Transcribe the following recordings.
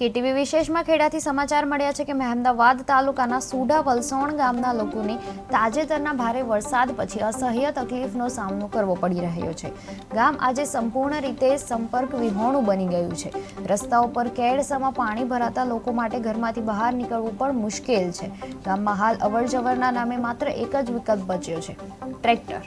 KTV વિશેષમાં ખેડાથી સમાચાર મળ્યા છે કે મહેમદાવાદ તાલુકાના સુડા વલસોણ ગામના લોકોને તાજેતરના ભારે વરસાદ પછી અસહ્ય તકલીફનો સામનો કરવો પડી રહ્યો છે. ગામ આજે સંપૂર્ણ રીતે સંપર્ક વિહોણું બની ગયું છે. રસ્તાઓ પર કેડસમાં પાણી ભરાતા લોકો માટે ઘરમાંથી બહાર નીકળવું પણ મુશ્કેલ છે. ગામમાં હાલ અવરજવરના નામે માત્ર એક જ વિકલ્પ બચ્યો છે. ટ્રેક્ટર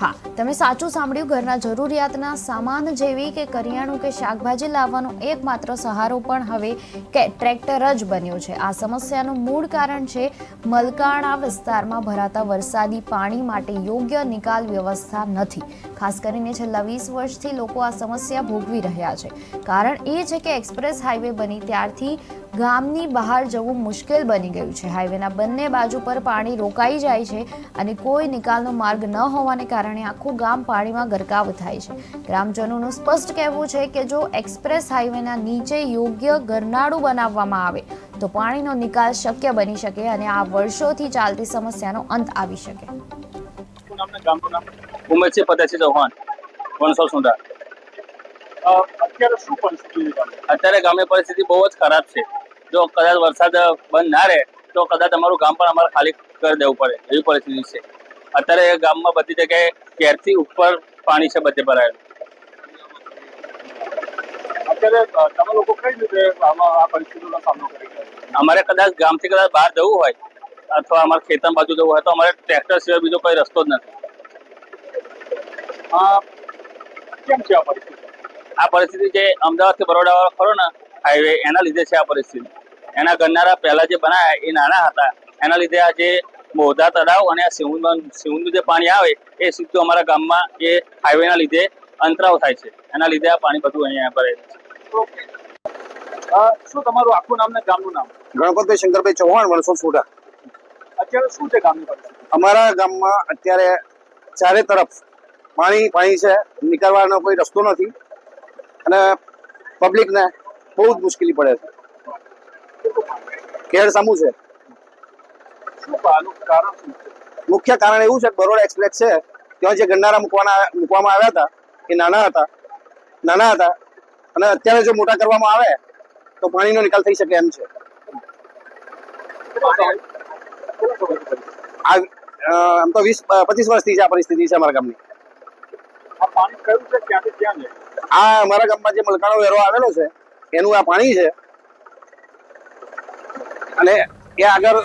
હા, તમે સાચું સાંભળ્યું, ઘરના જરૂરિયાતના સામાન જેવી કે કરિયાણું કે શાકભાજી લાવવાનો એકમાત્ર સહારો પણ હવે કે ટ્રેક્ટર જ બન્યો છે. આ સમસ્યાનું મૂળ કારણ છે, મલકાણા વિસ્તારમાં ભરાતા વરસાદી પાણી માટે યોગ્ય નિકાલ વ્યવસ્થા નથી. ખાસ કરીને છેલ્લા વીસ વર્ષથી લોકો આ સમસ્યા ભોગવી રહ્યા છે. કારણ એ છે કે એક્સપ્રેસ હાઈવે બની ત્યારથી ગામની બહાર જવું મુશ્કેલ બની ગયું છે. હાઈવેના બંને બાજુ પર પાણી રોકાઈ જાય છે અને કોઈ નિકાલનો માર્ગ ન હોવાને કારણે આખું ગામ પાણીમાં ગરકાવ થાય છે. ગ્રામજનોનું સ્પષ્ટ કહેવું છે કે જો એક્સપ્રેસ હાઈવેના નીચે યોગ્ય ગરનાળું બનાવવામાં આવે તો પાણીનો નિકાલ શક્ય બની શકે અને આ વર્ષોથી ચાલતી સમસ્યાનો અંત આવી શકે. ઉમેશજી ચૌહાણ શું પરિસ્થિતિ અત્યારે ગામની પરિસ્થિતિ બહુ જ ખરાબ છે. જો કદાચ વરસાદ બંધ ના રહે તો કદાચ અમારું ગામ પણ અમારે ખાલી કરી દેવું પડે એવી પરિસ્થિતિ છે. અત્યારે ગામમાં બધી જગ્યાએ કેરથી ઉપર પાણી છે બધે ભરાયેલું. અમારે કદાચ ગામથી કદાચ બહાર જવું હોય અથવા અમારે ખેતર બાજુ જવું હોય તો અમારે ટ્રેક્ટર સિવાય બીજો કોઈ રસ્તો જ નથી. આ કેમ છે આ પરિસ્થિતિ? આ પરિસ્થિતિ જે અમદાવાદથી બરોડા વાળો ખરો ને હાઈવે એના લીધે છે આ પરિસ્થિતિ. એના ગરનારા પહેલા જે બનાવ્યા એ નાના હતા. એના લીધે આ જે મોધા તળાવ અને આ સિંહુંદમાં સિવુંદનું જે પાણી આવે એ સીધું અમારા ગામમાં એ હાઈવેના લીધે અંતરાવ થાય છે. એના લીધે આ પાણી બધું અહીંયા ભરે છે. શું તમારું આખું નામ ને ગામનું નામ? ગણપતભાઈ શંકરભાઈ ચૌહાણ વણસો સોડા અત્યારે શું છે ગામની અમારા ગામમાં અત્યારે ચારે તરફ પાણી પાણી છે. નીકળવાનો કોઈ રસ્તો નથી. અને પબ્લિકને બહુ જ મુશ્કેલી પડે છે. કેળ સામું છે. મુખ્ય કારણ એવું છે કે બરોડા એક્સપ્રેસ છે ત્યાં જે ગંડારા મૂકવાના મૂકવામાં આવ્યા હતા એ નાના હતા નાના હતા અને અત્યારે જો મોટા કરવામાં આવે તો પાણીનો નિકાલ થઈ શકે એમ છે. આમ તો વીસ પચીસ વર્ષથી આ પરિસ્થિતિ છે અમારા ગામની. આ અમારા ગામમાં જે મલકાણો વેરો આવેલો છે એનું આ પાણી છે અને એ આગળ